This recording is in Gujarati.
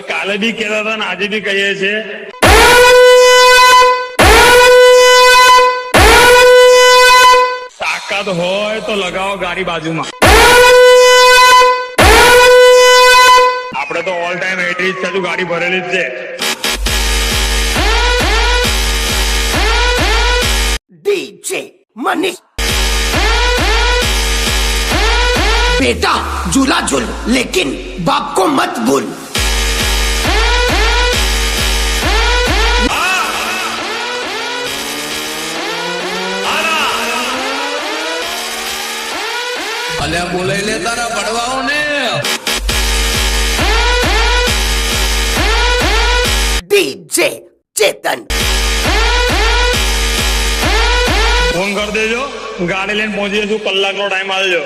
કાલે બી કહેતા હતા ને આજે બી કહીએ છીએ તાકાત હોય તો લગાવો ગાડી બાજુમાં આપણે તો ઓલ ટાઈમ એટી જ છે ગાડી ભરેલી જ છે डीजे मनीष बेटा झूला झूल लेकिन बाप को मत भूल અલ્યા બોલાઈ લે તારા ભણવાઓને ડીજે ચેતન. ફોન કરી દેજો. ગાડી લઈને પહોંચી જશું કલાકનો ટાઈમ આવજો